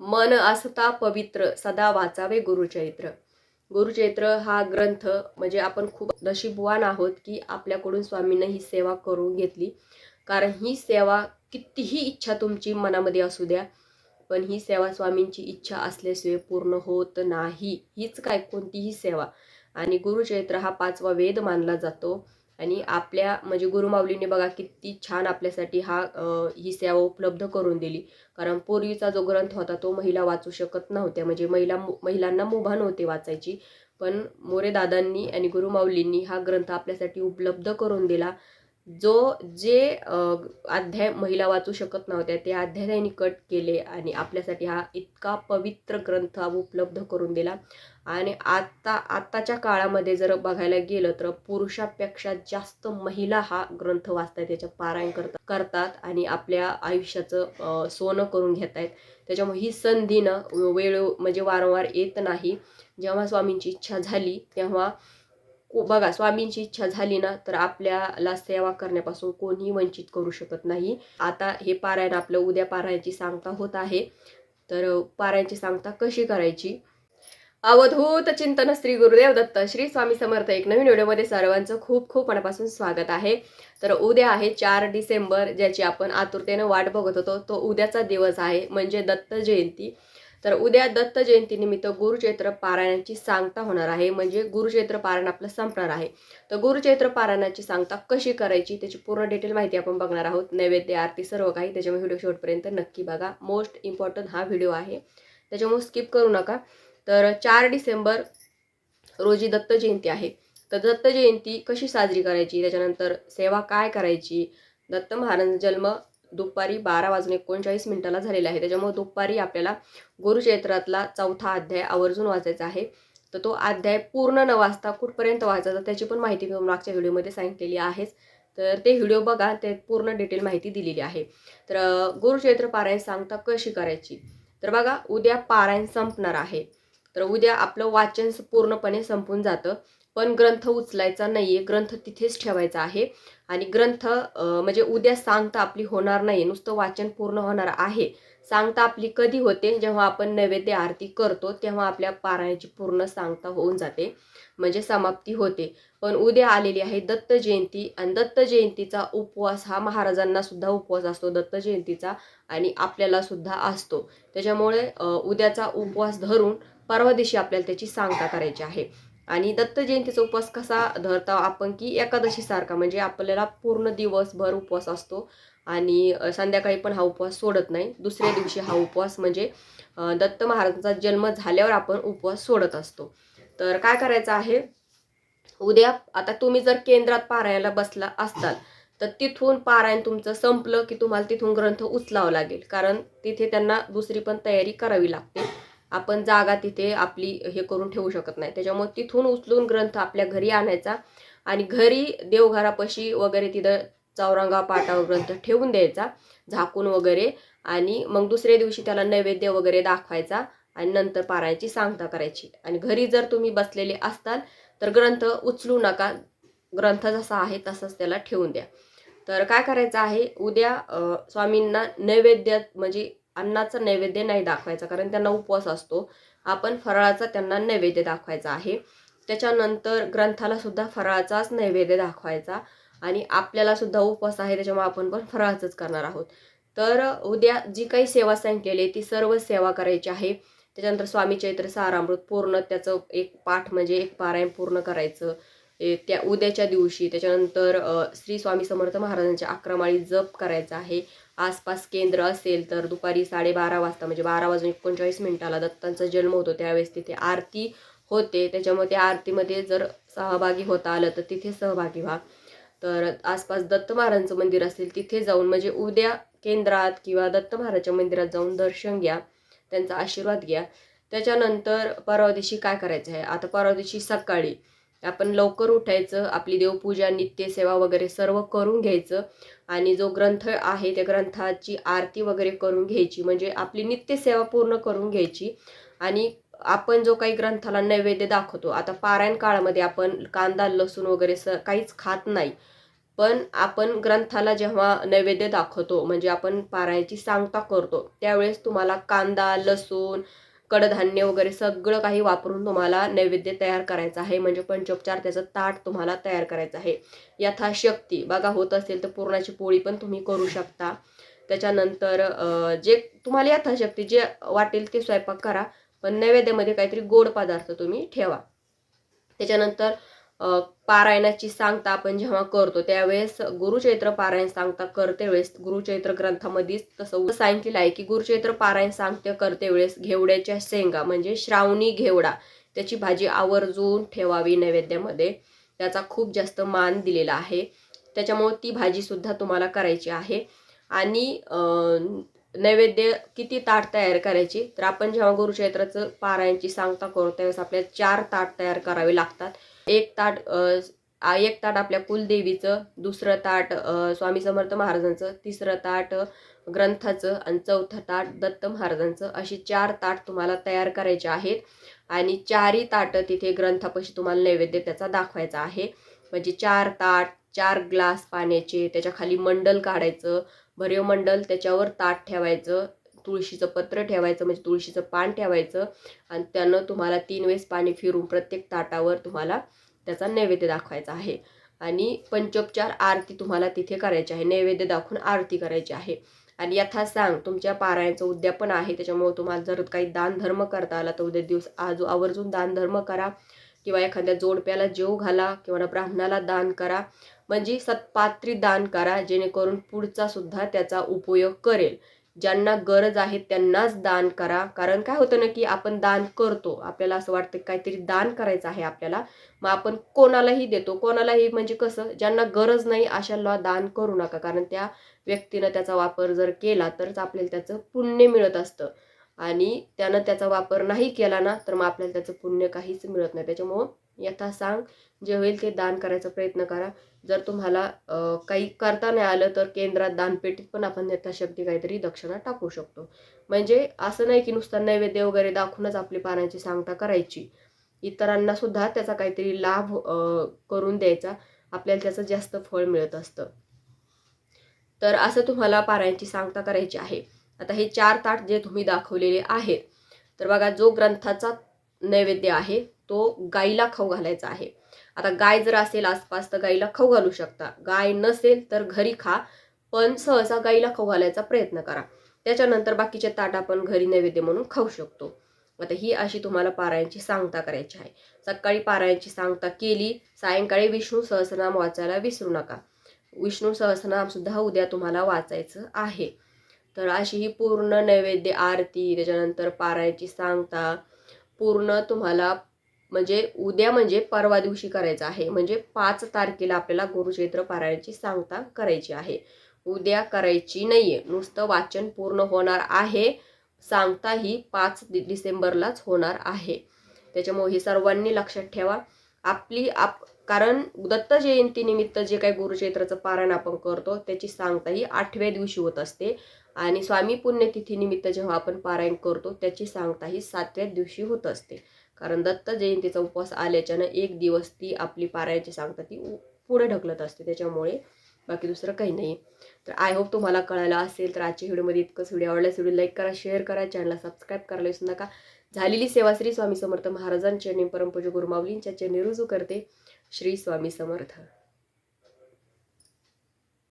मन असता पवित्र सदा वाचावे गुरुचरित्र. गुरुचरित्र हा ग्रंथ म्हणजे आपण खूप नशीबवान आहोत की आपल्याकडून स्वामींनी ही सेवा करून घेतली. कारण ही सेवा कितीही इच्छा तुमची मनामध्ये असू द्या पण ही सेवा स्वामींची इच्छा असल्याशिवाय पूर्ण होत नाही. हीच काय कोणतीही सेवा. आणि गुरुचरित्र हा पाचवा वेद मानला जातो. आणि आपल्या म्हणजे गुरुमाऊलीने बघा किती छान आपल्यासाठी हा ही सेवा उपलब्ध करून दिली. कारण पूर्वीचा जो ग्रंथ होता तो महिला वाचू शकत नव्हत्या. म्हणजे महिला महिलांना मुभा नव्हती वाचायची. पण मोरे दादांनी आणि गुरुमाऊलींनी हा ग्रंथ आपल्यासाठी उपलब्ध करून दिला. जो जे अध्याय महिला वाचू शकत नव्हत्या ते अध्याय त्यांनी कट केले आणि आपल्यासाठी हा इतका पवित्र ग्रंथ उपलब्ध करून दिला. आणि आत्ता आत्ताच्या काळामध्ये जर बघायला गेलं तर पुरुषापेक्षा जास्त महिला हा ग्रंथ वाचतात त्याच्या पारायण करतात करतात आणि आपल्या आयुष्याचं सोनं करून घेत आहेत त्याच्यामुळे ही संधी ना वेळ म्हणजे वारंवार येत नाही. जेव्हा स्वामींची इच्छा झाली तेव्हा को- बघा स्वामींची इच्छा झाली ना तर आपल्याला सेवा करण्यापासून कोणीही वंचित करू शकत नाही. आता हे पारायण आपलं उद्या पारायणाची सांगता होत आहे. तर पारायणची सांगता कशी करायची? अवधूत चिंतन श्री गुरुदेव दत्त. श्री स्वामी समर्थ एक नवीन व्हिडिओमध्ये सर्वांचं खूप खूप मनापासून स्वागत आहे. तर उद्या आहे चार डिसेंबर ज्याची आपण आतुरतेनं वाट बघत होतो. तो उद्याचा दिवस आहे म्हणजे दत्त जयंती. तर उद्या दत्त जयंतीनिमित्त गुरुचैत्र पारायणाची सांगता होणार आहे. म्हणजे गुरुचैत्र पारायण आपलं संपणार आहे. तर गुरुचैत्र पारायणाची सांगता कशी करायची त्याची पूर्ण डिटेल माहिती आपण बघणार आहोत. नैवेद्य आरती सर्व काही त्याच्यामुळे व्हिडिओ शेवटपर्यंत नक्की बघा. मोस्ट इम्पॉर्टंट हा व्हिडिओ आहे. त्याच्यामुळे स्किप करू नका. तर चार डिसेंबर रोजी दत्त जयंती आहे. तर दत्त जयंती कशी साजरी करायची त्याच्यानंतर सेवा काय करायची दत्त महाराजांचा जन्म दुपारी बारा वाजून एकोणचाळीस मिनिटाला झालेला आहे. त्याच्यामुळे दुपारी आपल्याला गुरुक्षेत्रातला चौथा अध्याय आवर्जून वाचायचा आहे. तर तो अध्याय पूर्ण न वाचता कुठपर्यंत वाचायचा त्याची पण माहिती मी मागच्या व्हिडिओमध्ये सांगितलेली आहेच. तर ते व्हिडिओ बघा ते पूर्ण डिटेल माहिती दिलेली आहे. तर गुरुक्षेत्र पारायण सांगता कशी करायची? तर बघा उद्या पारायण संपणार आहे. तर उद्या आपलं वाचन पूर्णपणे संपून जातं. पण ग्रंथ उचलायचा नाहीये ग्रंथ तिथेच ठेवायचा आहे. आणि ग्रंथ म्हणजे उद्या सांगता आपली होणार नाही नुसतं वाचन पूर्ण होणार आहे. सांगता आपली कधी होते? जेव्हा आपण नैवेद्य आरती करतो तेव्हा आपल्या पारायणाची पूर्ण सांगता होऊन जाते म्हणजे समाप्ती होते. पण उद्या आलेली आहे दत्त जयंती आणि दत्त जयंतीचा उपवास हा महाराजांना सुद्धा उपवास असतो दत्त जयंतीचा आणि आपल्याला सुद्धा असतो. त्याच्यामुळे उद्याचा उपवास धरून परवा दिवशी आपल्याला त्याची सांगता करायची आहे. आणि दत्त जयंतीचा उपवास कसा धरता आपण की एकादशीसारखा म्हणजे आपल्याला पूर्ण दिवसभर उपवास असतो आणि संध्याकाळी पण हा उपवास सोडत नाही. दुसऱ्या दिवशी हा उपवास म्हणजे दत्त महाराजांचा जन्म झाल्यावर आपण उपवास सोडत असतो. तर काय करायचं आहे? उद्या आता तुम्ही जर केंद्रात पारायणाला बसला असताल तर तिथून पारायण तुमचं संपलं की तुम्हाला तिथून ग्रंथ उचलावा लागेल. कारण तिथे त्यांना दुसरी पण तयारी करावी लागते. आपण जागा तिथे आपली हे करून ठेवू शकत नाही. त्याच्यामुळे तिथून उचलून ग्रंथ आपल्या घरी आणायचा आणि घरी देवघरापाशी वगैरे तिथं चौरंगा पाटावर ग्रंथ ठेवून द्यायचा झाकून वगैरे आणि मग दुसऱ्या दिवशी त्याला नैवेद्य वगैरे दाखवायचा आणि नंतर पारायची सांगता करायची. आणि घरी जर तुम्ही बसलेले असताल तर ग्रंथ उचलू नका. ग्रंथ जसा आहे तसाच त्याला ठेवून द्या. तर काय करायचं आहे? उद्या स्वामींना नैवेद्य म्हणजे अन्नाचा नैवेद्य नाही दाखवायचा कारण त्यांना उपवास असतो. आपण फराळाचा त्यांना नैवेद्य दाखवायचा आहे. त्याच्यानंतर ग्रंथाला सुद्धा फराळाचाच नैवेद्य दाखवायचा आणि आपल्याला सुद्धा उपवास आहे त्याच्यामुळे आपण पण फराळाचंच करणार आहोत. तर उद्या जी काही सेवा सांगितलेली आहे ती सर्व सेवा करायची आहे. त्याच्यानंतर स्वामी चैत्र सारामृत पूर्ण त्याचं एक पाठ म्हणजे एक पारायण पूर्ण करायचं. त्या उद्याच्या दिवशी त्याच्यानंतर श्री स्वामी समर्थ महाराजांच्या अकरा जप करायचा आहे. आसपास केंद्र असेल तर दुपारी साडेबारा वाजता म्हणजे बारा वाजून एकोणचाळीस मिनिटाला दत्तांचा जन्म होतो. त्यावेळेस तिथे आरती होते. त्याच्यामुळे त्या आरतीमध्ये जर सहभागी होता आलं तर तिथे सहभागी व्हा. तर आसपास दत्त महाराजांचं मंदिर असेल तिथे जाऊन म्हणजे उद्या केंद्रात किंवा दत्त महाराजच्या मंदिरात जाऊन दर्शन घ्या. त्यांचा आशीर्वाद घ्या. त्याच्यानंतर परवा दिवशी काय करायचं आहे? आता परवा दिवशी सकाळी आपण लवकर उठायचं आपली देवपूजा नित्यसेवा वगैरे सर्व करून घ्यायचं. आणि जो ग्रंथ आहे त्या ग्रंथाची आरती वगैरे करून घ्यायची. म्हणजे आपली नित्यसेवा पूर्ण करून घ्यायची. आणि आपण जो काही ग्रंथाला नैवेद्य दाखवतो आता पारायण काळामध्ये आपण कांदा लसूण वगैरे स काहीच खात नाही. पण आपण ग्रंथाला जेव्हा नैवेद्य दाखवतो म्हणजे आपण पारायणाची सांगता करतो त्यावेळेस तुम्हाला कांदा लसूण कडधान्य वगैरे सगळं काही वापरून तुम्हाला नैवेद्य तयार करायचं आहे. म्हणजे पंचोपचार त्याचं ताट तुम्हाला तयार करायचं आहे. यथाशक्ती बघा होत असेल तर पुरणाची पोळी पण तुम्ही करू शकता. त्याच्यानंतर जे तुम्हाला यथाशक्ती जे वाटेल ते स्वयंपाक करा. पण नैवेद्यामध्ये काहीतरी गोड पदार्थ तुम्ही ठेवा. त्याच्यानंतर पारायणाची सांगता आपण जेव्हा करतो त्यावेळेस गुरुचैत्र पारायण सांगता करते वेळेस. गुरुचैत्र ग्रंथामध्येच तसं सांगितलेलं आहे की गुरुचैत्र पारायण सांगते करते वेळेस घेवड्याच्या शेंगा म्हणजे श्रावणी घेवडा त्याची भाजी आवर्जून ठेवावी नैवेद्यामध्ये. त्याचा खूप जास्त मान दिलेला आहे. त्याच्यामुळे ती भाजीसुद्धा तुम्हाला करायची आहे. आणि नैवेद्य किती ताट तयार करायची? तर आपण जेव्हा गुरुचैत्राचं पारायणची सांगता करू त्यावेळेस आपल्याला चार ताट तयार करावे लागतात. एक ताट एक ताट आपल्या कुलदेवीचं दुसरं ताट स्वामी समर्थ महाराजांचं तिसरं ताट ग्रंथाचं आणि चौथं ताट दत्त महाराजांचं अशी चार ताट तुम्हाला तयार करायचे आहेत. आणि चारही ताटं तिथे ग्रंथापाशी तुम्हाला नैवेद्य त्याचा दाखवायचा आहे. म्हणजे चार ताट चार ग्लास पाण्याचे त्याच्याखाली मंडल काढायचं भरीव मंडल त्याच्यावर ताट ठेवायचं तुळशीचं पत्र ठेवायचं म्हणजे तुळशीचं पान ठेवायचं आणि त्यानं तुम्हाला तीन वेळेस पाणी फिरून प्रत्येक ताटावर तुम्हाला त्याचा नैवेद्य दाखवायचा आहे. आणि पंचोपचार आरती तुम्हाला तिथे करायची आहे. नैवेद्य दाखवून आरती करायची आहे. आणि यथा सांग तुमच्या पारायणचं उद्यापन आहे त्याच्यामुळे तुम्हाला जर काही दानधर्म करता आला तर उद्या दिवस आजू आवर्जून दानधर्म करा. किंवा एखाद्या जोडप्याला जेव घाला किंवा ब्राह्मणाला दान करा. म्हणजे सत्पात्री दान करा जेणेकरून पुढचा सुद्धा त्याचा उपयोग करेल. ज्यांना गरज आहे त्यांनाच दान करा. कारण काय होतं ना की आपण दान करतो. आपल्याला असं वाटतं काहीतरी दान करायचं आहे आपल्याला. मग आपण कोणालाही देतो. कोणालाही म्हणजे कसं ज्यांना गरज नाही अशाला दान करू नका. कारण त्या व्यक्तीनं त्याचा वापर जर केला तरच आपल्याला त्याचं पुण्य मिळत असतं. आणि त्यानं त्याचा वापर नाही केला ना तर मग आपल्याला त्याचं पुण्य काहीच मिळत नाही. त्याच्यामुळं यथा सांग जे होईल ते दान करायचा प्रयत्न करा. जर तुम्हाला काही करता नाही आलं तर केंद्रात दानपेटीत पण आपण यथाशक्ती काहीतरी दक्षिणा टाकू शकतो. म्हणजे असं नाही की नुसतं नैवेद्य वगैरे दाखवूनच आपली पाण्याची सांगता करायची. इतरांना सुद्धा त्याचा काहीतरी लाभ करून द्यायचा. आपल्याला त्याचं जास्त फळ मिळत असतं. तर असं तुम्हाला पारायणची सांगता करायची आहे. आता हे चार ताट जे तुम्ही दाखवलेले आहेत. तर बघा जो ग्रंथाचा नैवेद्य आहे तो गाईला खाऊ घालायचा आहे. आता गाय जर असेल आसपास तर गाईला खाऊ घालू शकता. गाय नसेल तर घरी खा पण सहसा गाईला खाऊ घालायचा प्रयत्न करा. त्याच्यानंतर बाकीचे ताट आपण घरी नैवेद्य म्हणून खाऊ शकतो. आता ही अशी तुम्हाला पारायणची सांगता करायची आहे. सकाळी पारायणची सांगता केली सायंकाळी विष्णू सहस्रनाम वाचायला विसरू नका. विष्णू सहस्रनामसुद्धा उद्या तुम्हाला वाचायचं आहे. तर अशी ही पूर्ण नैवेद्य आरती त्याच्यानंतर पारायणची सांगता पूर्ण तुम्हाला म्हणजे उद्या म्हणजे परवा दिवशी करायचं आहे. म्हणजे पाच तारखेला आपल्याला गुरुक्षेत्र पारायणची सांगता करायची आहे. उद्या करायची नाही आहे नुसतं वाचन पूर्ण होणार आहे. सांगता ही पाच डिसेंबरलाच होणार आहे. त्याच्यामुळे हे सर्वांनी लक्षात ठेवा. आपली आप कारण दत्त जयंतीनिमित्त जे काही गुरुक्षेत्राचं पारायण आपण करतो त्याची सांगता ही आठव्या दिवशी होत असते. आणि स्वामी पुण्यतिथीनिमित्त जेव्हा आपण पारायण करतो त्याची सांगता ही सातव्या दिवशी होत असते. कारण दत्त जयंतीचा उपवास आल्याच्यानं एक दिवस ती आपली पारायणची सांगता ती पुढे ढकलत असते. त्याच्यामुळे बाकी दुसरं काही नाही. तर आय होप तुम्हाला कळायला असेल तर आजच्या व्हिडिओमध्ये इतकंच. व्हिडिओ आवडल्यास व्हिडिओ लाईक करा शेअर करा चॅनलला सबस्क्राईब करायला विसरू नका. झालेली सेवा श्री स्वामी समर्थ महाराजांच्या परमपूज परमपूज्य गुरुमावलींच्या चरणी रुजू करते श्री स्वामी समर्थ.